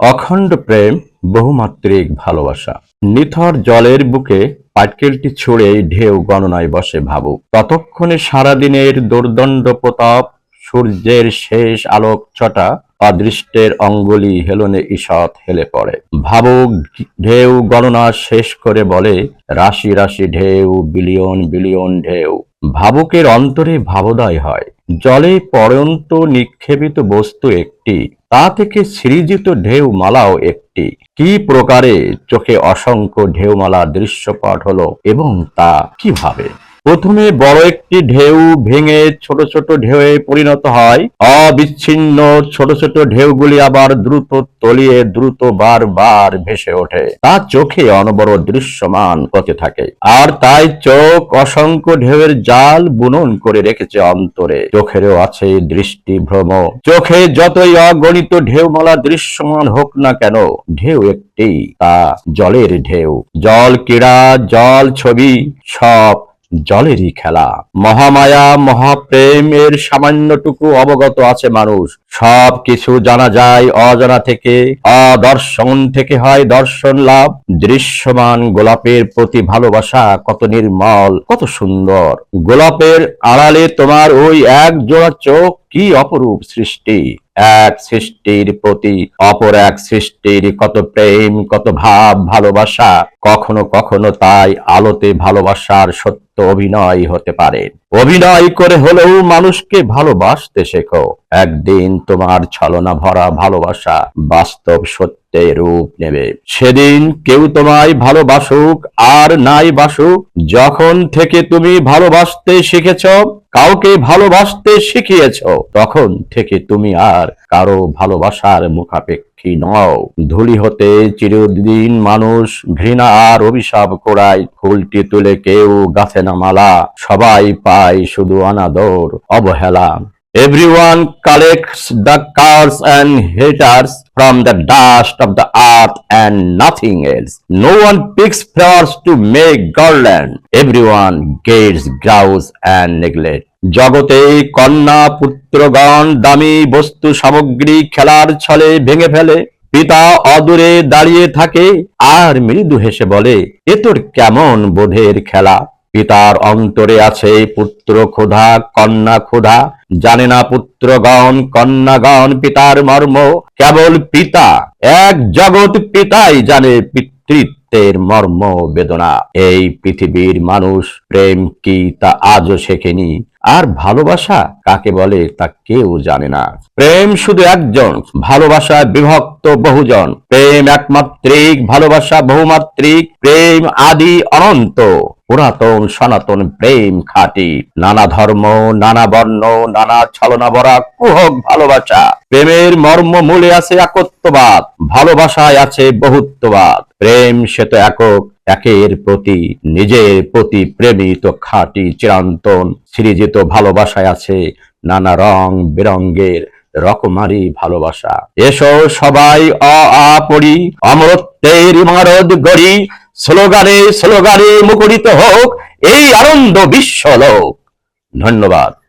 অখণ্ড প্রেম, বহুমাত্রিক ভালোবাসা। নিথর জলের বুকে পাটকেলটি ছুঁড়ে ঢেউ গণনায় বসে ভাবুক। ততক্ষণে সারাদিনের দুর্দণ্ড প্রতাপ, সূর্যের শেষ আলোক ছটা, অদৃষ্টের অঙ্গুলি হেলনে ঈষৎ হেলে পড়ে। ভাবুক ঢেউ গণনা শেষ করে বলে, রাশি রাশি ঢেউ, বিলিয়ন বিলিয়ন ঢেউ। ভাবুকের অন্তরে ভাবোদয় হয়। জলে পরন্ত নিক্ষেপিত বস্তু একটি, তা থেকে সৃজিত ঢেউমালাও একটি। কি প্রকারে চোখে অসংখ্য ঢেউমালা দৃশ্যপট হলো এবং তা কীভাবে? প্রথমে বড় একটি ঢেউ ভেঙে ছোট ছোট ঢেউয়ে পরিণত হয়। অবিচ্ছিন্ন ছোট ছোট ঢেউগুলি আবার দ্রুত তলিয়ে দ্রুত বারবার ভেসে ওঠে। তা চোখে অনবর দৃশ্যমান হতে থাকে। আর তাই চোখ অসংখ্য ঢেউয়ের জাল বুনন করে রেখেছে অন্তরে। চোখেরও আছে দৃষ্টি ভ্রম চোখে যতই অগণিত ঢেউমালা দৃশ্যমান হোক না কেন, ঢেউ একটি, তা জলের ঢেউ। জল ক্রীড়া, জল ছবি, সব জলেরই খেলা। মহামায়া, মহাপ্রেম, এর সামান্যটুকু অবগত আছে মানুষ। সব কিছু জানা যায় অজানা থেকে। অদর্শন থেকে হয় দর্শন লাভ। দৃশ্যমান গোলাপের প্রতি ভালোবাসা কত নির্মল, কত সুন্দর। গোলাপের আড়ালে তোমার ওই এক জোড়া চোখ কি অপরূপ সৃষ্টি। এক সৃষ্টির প্রতি, অপর এক সৃষ্টির কত প্রেম, কত ভাব, ভালোবাসা। কখনো কখনো তাই আলোতে ভালোবাসার সত্য অভিনয় হতে পারে। অভিনয় করে হলেও মানুষকে ভালোবাসতে শেখো। একদিন তোমার ছলনা ভরা ভালোবাসা বাস্তব সত্যে রূপ নেবে। সেদিন কেউ তোমায় ভালোবাসুক আর নাই বাসুক। যখন থেকে তুমি ভালোবাসতে শিখেছ কাউকে ভালোবাসতে শিখিয়েছ, তখন থেকে তুমি আর কারও ভালোবাসার মুখাপেক্ষী নও। ধুলি হতে চিরদিন মানুষ ঘৃণা আর অভিশাপ করায় ফুলটি তুলে কেউ গাছে না মালা, সবাই পায় শুধু অনাদর, অবহেলা। Everyone collects the curse and haters from the dust of the earth and nothing else. No one picks flowers to make garland. Everyone gets grouse and neglect. জগতে কন্যা পুত্রগণ দামি বস্তু সামগ্রী খেলার ছলে ভেঙে ফেলে পিতা অদূরে দাঁড়িয়ে থাকে আর মৃদু হেসে বলে এ তোর কেমন বোধের খেলা পিতার অন্তরে আছে পুত্র ক্ষুধা কন্যা ক্ষুধা জানে না পুত্রগণ, কন্যাগণ পিতার মর্ম, কেবল পিতা, এক জগৎ পিতাই জানে পিতৃত্বের মর্ম বেদনা। এই পৃথিবীর মানুষ প্রেম কি তা আজও শেখেনি, আর ভালোবাসা কাকে বলে তা কেউ জানে না। প্রেম শুধু একজন ভালোবাসা বিভক্ত বহুজন। প্রেম একমাত্রিক, ভালোবাসা বহুমাত্রিক, প্রেম আদি অনন্ত। পুরাতন সনাতন প্রেম খাঁটি। নানা ধর্ম, নানা বর্ণ, নানা ছলনা ভরা কুহক ভালোবাসা। প্রেমের মর্ম মূলে আছে একত্ববাদ, ভালোবাসায় আছে বহুত্ববাদ। প্রেম সে তো একক, একের প্রতি, নিজের প্রতি প্রেমিত খাঁটি চিরন্তন। সৃজিত ভালোবাসায় আছে নানা রং বেরঙ্গের রকমারি ভালোবাসা। এসো সবাই অ আ পড়ি অমরত্বের ইমারত গড়ি স্লোগানে স্লোগানে মুখরিত হোক এই আনন্দ বিশ্বলোক ধন্যবাদ।